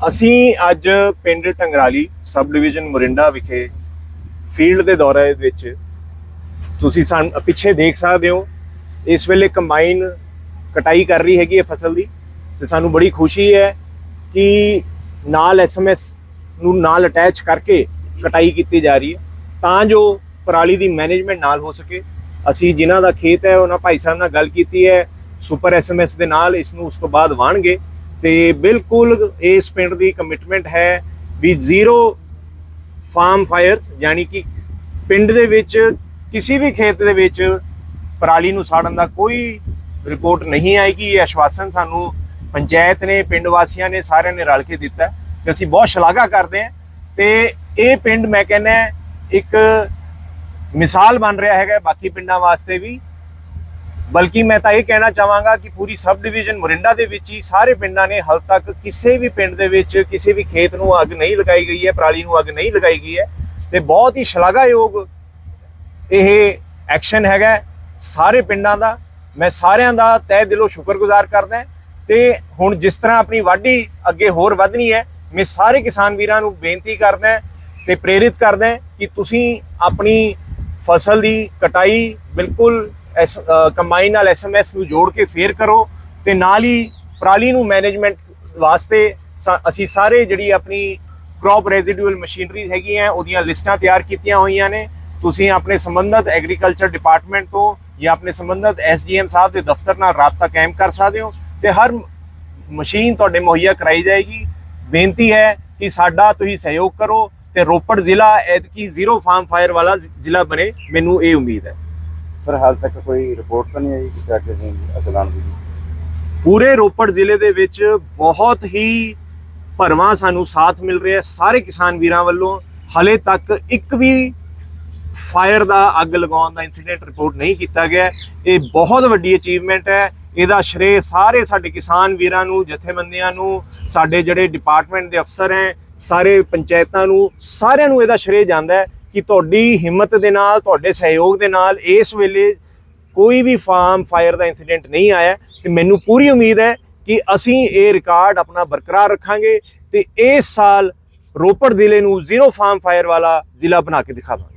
ਅਸੀਂ ਅੱਜ ਪਿੰਡ ਟੰਗਰਾਲੀ ਸਬ ਡਿਵੀਜ਼ਨ ਮੋਰਿੰਡਾ ਵਿਖੇ ਫੀਲਡ ਦੇ ਦੌਰੇ ਵਿੱਚ ਤੁਸੀਂ ਸਾਨ, ਪਿੱਛੇ ਦੇਖ ਸਕਦੇ ਹੋ, ਇਸ ਵੇਲੇ ਕੰਬਾਈਨ ਕਟਾਈ ਕਰ ਰਹੀ ਹੈਗੀ ਹੈ ਫਸਲ ਦੀ ਤੇ ਸਾਨੂੰ ਬੜੀ ਖੁਸ਼ੀ ਹੈ ਕਿ ਨਾਲ ਐਸਐਮਐਸ ਨੂੰ ਨਾਲ ਅਟੈਚ ਕਰਕੇ ਕਟਾਈ ਕੀਤੀ ਜਾ ਰਹੀ ਹੈ, ਤਾਂ ਜੋ ਪਰਾਲੀ ਦੀ ਮੈਨੇਜਮੈਂਟ ਨਾਲ ਹੋ ਸਕੇ। ਅਸੀਂ ਜਿਨ੍ਹਾਂ ਦਾ ਖੇਤ ਹੈ, ਉਹਨਾਂ ਭਾਈ ਸਾਹਿਬ ਨਾਲ ਗੱਲ ਕੀਤੀ ਹੈ, ਸੁਪਰ ਐਸਐਮਐਸ ਦੇ ਨਾਲ ਇਸ ਨੂੰ ਉਸ ਤੋਂ ਬਾਅਦ ਵਾਣਗੇ ਤੇ ਬਿਲਕੁਲ ਇਸ ਪਿੰਡ ਦੀ ਕਮਿਟਮੈਂਟ ਹੈ ਵੀ ਜ਼ੀਰੋ ਫਾਰਮ ਫਾਇਰਸ ਯਾਨੀ ਕਿ ਪਿੰਡ ਦੇ ਵਿੱਚ ਕਿਸੇ ਵੀ ਖੇਤ ਦੇ ਵਿੱਚ ਪਰਾਲੀ ਨੂੰ ਸਾੜਨ ਦਾ ਕੋਈ ਰਿਪੋਰਟ ਨਹੀਂ ਆਏਗੀ। ਇਹ ਆਸ਼ਵਾਸਨ ਸਾਨੂੰ ਪੰਚਾਇਤ ਨੇ, ਪਿੰਡ ਵਾਸੀਆਂ ਨੇ ਸਾਰਿਆਂ ਨੇ ਰਲ ਕੇ ਦਿੱਤਾ ਹੈ ਤੇ ਅਸੀਂ ਬਹੁਤ ਸ਼ਲਾਘਾ ਕਰਦੇ ਹਾਂ। ਤੇ ਇਹ ਪਿੰਡ ਮੈਂ ਕਹਿੰਦਾ ਇੱਕ ਮਿਸਾਲ ਬਣ ਰਿਹਾ ਹੈਗਾ ਬਾਕੀ ਪਿੰਡਾਂ ਵਾਸਤੇ ਵੀ। ਬਲਕਿ ਮੈਂ ਤਾਂ ਇਹ ਕਹਿਣਾ ਚਾਹਾਂਗਾ ਕਿ ਪੂਰੀ ਸਬ ਡਿਵੀਜ਼ਨ ਮੋਰਿੰਡਾ ਦੇ ਵਿੱਚ ਹੀ ਸਾਰੇ ਪਿੰਡਾਂ ਨੇ ਹਾਲ ਤੱਕ ਕਿਸੇ ਵੀ ਪਿੰਡ ਦੇ ਵਿੱਚ ਕਿਸੇ ਵੀ ਖੇਤ ਨੂੰ ਅੱਗ ਨਹੀਂ ਲਗਾਈ ਗਈ ਹੈ, ਪਰਾਲੀ ਨੂੰ ਅੱਗ ਨਹੀਂ ਲਗਾਈ ਗਈ ਹੈ ਤੇ ਬਹੁਤ ਹੀ ਸ਼ਲਾਘਾਯੋਗ ਇਹ ਐਕਸ਼ਨ ਹੈਗਾ ਸਾਰੇ ਪਿੰਡਾਂ ਦਾ। ਮੈਂ ਸਾਰਿਆਂ ਦਾ ਤਹਿ ਦਿਲੋਂ ਸ਼ੁਕਰਗੁਜ਼ਾਰ ਕਰਦਾ ਹਾਂ ਤੇ ਹੁਣ ਜਿਸ ਤਰ੍ਹਾਂ ਆਪਣੀ ਵਾਢੀ ਅੱਗੇ ਹੋਰ ਵਧਣੀ ਹੈ, ਮੈਂ ਸਾਰੇ ਕਿਸਾਨ ਵੀਰਾਂ ਨੂੰ ਬੇਨਤੀ ਕਰਦਾ ਹਾਂ ਤੇ ਪ੍ਰੇਰਿਤ ਕਰਦਾ ਕਿ ਤੁਸੀਂ ਆਪਣੀ ਫਸਲ ਦੀ ਕਟਾਈ ਬਿਲਕੁਲ ਐਸ ਕੰਬਾਈਨ ਨਾਲ ਐਸਐਮਐਸ ਨੂੰ ਜੋੜ ਕੇ ਫੇਰ ਕਰੋ ਤੇ ਨਾਲ ਹੀ ਪਰਾਲੀ ਨੂੰ ਮੈਨੇਜਮੈਂਟ ਵਾਸਤੇ ਸਾ- ਅਸੀਂ ਸਾਰੇ ਜਿਹੜੀ ਆਪਣੀ ਕ੍ਰੌਪ ਰੈਜ਼ੀਡੂਅਲ ਮਸ਼ੀਨਰੀਜ਼ ਹੈਗੀਆਂ, ਉਹਦੀਆਂ ਲਿਸਟਾਂ ਤਿਆਰ ਕੀਤੀਆਂ ਹੋਈਆਂ ਨੇ। ਤੁਸੀਂ ਆਪਣੇ ਸੰਬੰਧਿਤ ਐਗਰੀਕਲਚਰ ਡਿਪਾਰਟਮੈਂਟ ਤੋਂ ਜਾਂ ਆਪਣੇ ਸੰਬੰਧਿਤ ਐਸਡੀਐਮ ਸਾਹਿਬ ਦੇ ਦਫ਼ਤਰ ਨਾਲ ਰਾਬਤਾ ਕਾਇਮ ਕਰ ਸਕਦੇ ਹੋ ਤੇ ਹਰ ਮਸ਼ੀਨ ਤੁਹਾਡੇ ਮੁਹੱਈਆ ਕਰਾਈ ਜਾਏਗੀ। ਬੇਨਤੀ ਹੈ ਕਿ ਸਾਡਾ ਤੁਸੀਂ ਸਹਿਯੋਗ ਕਰੋ ਤੇ ਰੋਪੜ ਜ਼ਿਲ੍ਹਾ ਐਤਕੀ ਜ਼ੀਰੋ ਫਾਰਮ ਫਾਇਰ ਵਾਲਾ ਜ਼ਿਲ੍ਹਾ ਬਣੇ, ਮੈਨੂੰ ਇਹ ਉਮੀਦ ਹੈ। ਸਰ ਹਾਲ ਤੱਕ ਕੋਈ ਰਿਪੋਰਟ ਤਾਂ ਨਹੀਂ ਆਈ ਕਿ ਟਰੈਕਟਰ ਦੀ ਅਸਲਾਨ ਦੀ। ਪੂਰੇ ਰੋਪੜ ਜ਼ਿਲ੍ਹੇ ਦੇ ਵਿੱਚ ਬਹੁਤ ਹੀ ਭਰਵਾਂ ਸਾਨੂੰ ਸਾਥ ਮਿਲ ਰਿਹਾ ਸਾਰੇ ਕਿਸਾਨ ਵੀਰਾਂ ਵੱਲੋਂ ਹਲੇ ਤੱਕ ਇੱਕ ਵੀ ਫਾਇਰ ਦਾ ਅੱਗ ਲਗਾਉਣ ਦਾ ਇਨਸੀਡੈਂਟ ਰਿਪੋਰਟ ਨਹੀਂ ਕੀਤਾ ਗਿਆ ਇਹ ਬਹੁਤ ਵੱਡੀ ਅਚੀਵਮੈਂਟ ਹੈ। ਇਹਦਾ ਸ਼੍ਰੇ ਸਾਰੇ ਸਾਡੇ ਕਿਸਾਨ ਵੀਰਾਂ ਨੂੰ, ਜਥੇਬੰਦੀਆਂ ਨੂੰ, ਸਾਡੇ ਜਿਹੜੇ ਡਿਪਾਰਟਮੈਂਟ ਦੇ ਅਫਸਰ ਹੈ, ਸਾਰੇ ਪੰਚਾਇਤਾਂ ਨੂੰ, ਸਾਰਿਆਂ ਨੂੰ ਇਹਦਾ ਸ਼੍ਰੇ ਜਾਂਦਾ ਹੈ। ਕਿ ਤੁਹਾਡੀ ਹਿੰਮਤ ਦੇ ਨਾਲ, ਤੁਹਾਡੇ ਸਹਿਯੋਗ ਦੇ ਨਾਲ ਇਸ ਵੇਲੇ ਕੋਈ ਵੀ ਫਾਰਮ ਫਾਇਰ ਦਾ ਇਨਸੀਡੈਂਟ ਨਹੀਂ ਆਇਆ ਤੇ ਮੈਨੂੰ ਪੂਰੀ ਉਮੀਦ ਹੈ ਕਿ ਅਸੀਂ ਇਹ ਰਿਕਾਰਡ ਆਪਣਾ ਬਰਕਰਾਰ ਰੱਖਾਂਗੇ ਤੇ ਇਸ ਸਾਲ ਰੋਪੜ ਜ਼ਿਲ੍ਹੇ ਨੂੰ ਜ਼ੀਰੋ ਫਾਰਮ ਫਾਇਰ ਵਾਲਾ ਜ਼ਿਲ੍ਹਾ ਬਣਾ ਕੇ ਦਿਖਾਵਾਂਗੇ।